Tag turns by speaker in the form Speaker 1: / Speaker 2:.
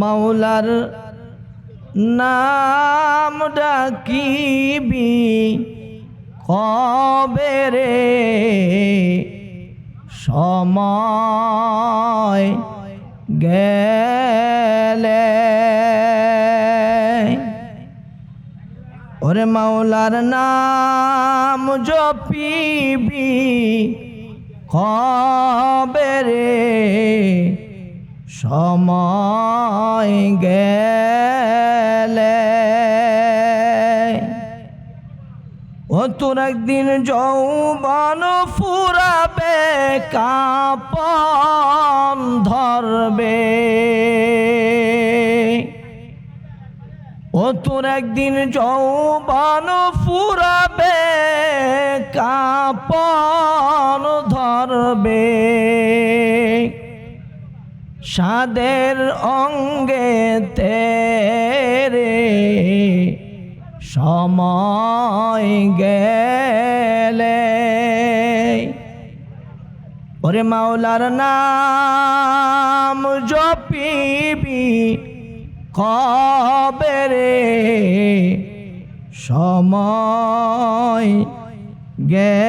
Speaker 1: মাওলার নাম ডাকিবি কবে রে সময় গেলে। ওরে মাওলার নাম জপিবি কবে রে সময় গেলে। ও তোর একদিন যৌবন ফুরাবে, কাপন ধরবে। ও তোর একদিন যৌবন ফুরাবে, কাপন সাদের অঙ্গে তেরে সময় গেলে। ওরে মাওলার নাম জপিবি কবে রে সময় গে